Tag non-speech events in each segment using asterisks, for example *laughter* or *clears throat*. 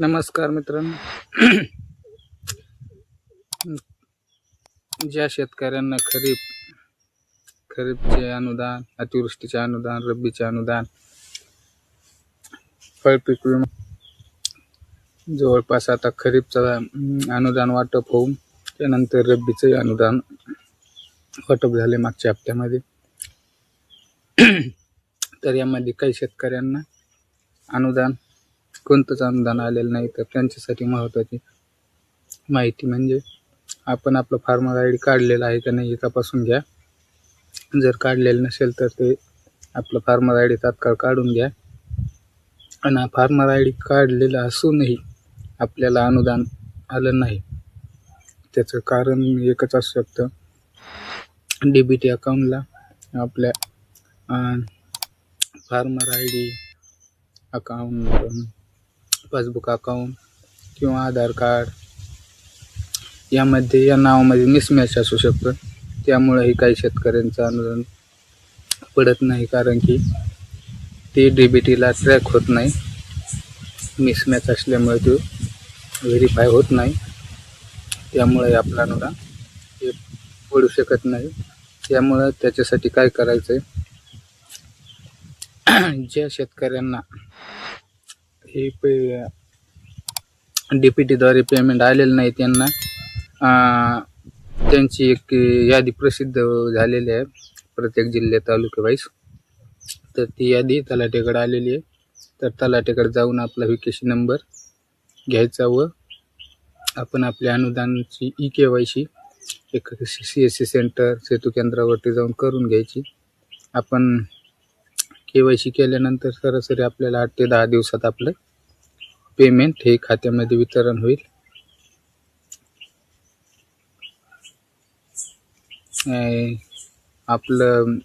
नमस्कार मित्रांनो. *clears throat* ज्या शेतकऱ्यांना खरीप खरीपचे अनुदान अतिवृष्टीचे अनुदान रब्बीचे अनुदान फळपीक विमा जवळपास आता खरीपचा अनुदान वाटप होऊन त्यानंतर रब्बीचंही अनुदान वाटप झाले मागच्या हप्त्यामध्ये. *clears throat* तर यामध्ये काही शेतकऱ्यांना अनुदान कोणतंच अनुदान आलेलं नाही. तर त्यांच्यासाठी महत्त्वाची माहिती म्हणजे आपण आपलं फार्मर आय डी काढलेलं आहे का नाही हे तपासून घ्या. जर काढलेलं नसेल तर ते आपलं फार्मर आय डी तात्काळ काढून घ्या. आणि फार्मर आय डी काढलेलं असूनही आपल्याला अनुदान आलं नाही. त्याचं कारण एकच असू शकतं. डी बी टी अकाउंटला आपल्या farmer I D account passbook account किंवा आधार कार्ड यामध्ये या नावामध्ये मिसमॅच असू शकतं. त्यामुळेही काही शेतकऱ्यांचं अनुदान पडत नाही कारण की ते डी बी टीला ट्रॅक होत नाही. मिसमॅच असल्यामुळे तो व्हेरीफाय होत नाही. त्यामुळे आपला अनुदान हे पडू शकत नाही. त्यामुळं त्याच्यासाठी काय करायचं आहे *clears throat* ज्या शेतकऱ्यांना हे पे डी पी पेमेंट आलेलं नाही त्यांना. त्यांची एक यादी प्रसिद्ध झालेली आहे प्रत्येक जिल्ह्यात तालुकेवाईज तर ती यादी तलाटेकडे आलेली आहे. तर तलाटेकडे जाऊन आपला विकेशी नंबर घ्यायचा व आपण आपल्या अनुदानाची ई के वाय सी एक C S C center Setu केंद्रावरती जाऊन करून घ्यायची. आपण के वाय सी केल्यानंतर सरासरी आपल्याला आठ ते दहा दिवसात आपलं पेमेंट हे खात्यामध्ये वितरण होईल. आपलं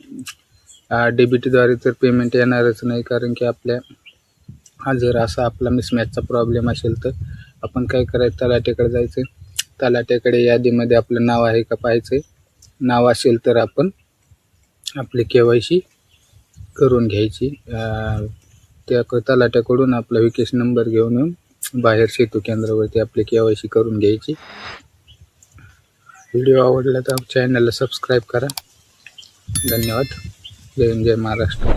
डेबिटद्वारे तर पेमेंट येणारच नाही कारण की आपल्या हा जर असा आपला मिसमॅचचा प्रॉब्लेम असेल तर आपण काय करायचं? तलाट्याकडे जायचं. तलाट्याकडे यादीमध्ये आपलं नाव आहे का पाहायचं? नाव असेल तर आपण आपली के वाय सी करून घ्यायची. त्या तलाट्याकडून आपला विकेश नंबर घेऊन येऊन बाहेर सेतू केंद्रावरती आपली के वाय सी करून घ्यायची. व्हिडिओ आवडला तर चॅनलला सबस्क्राईब करा. धन्यवाद. जय जय महाराष्ट्र.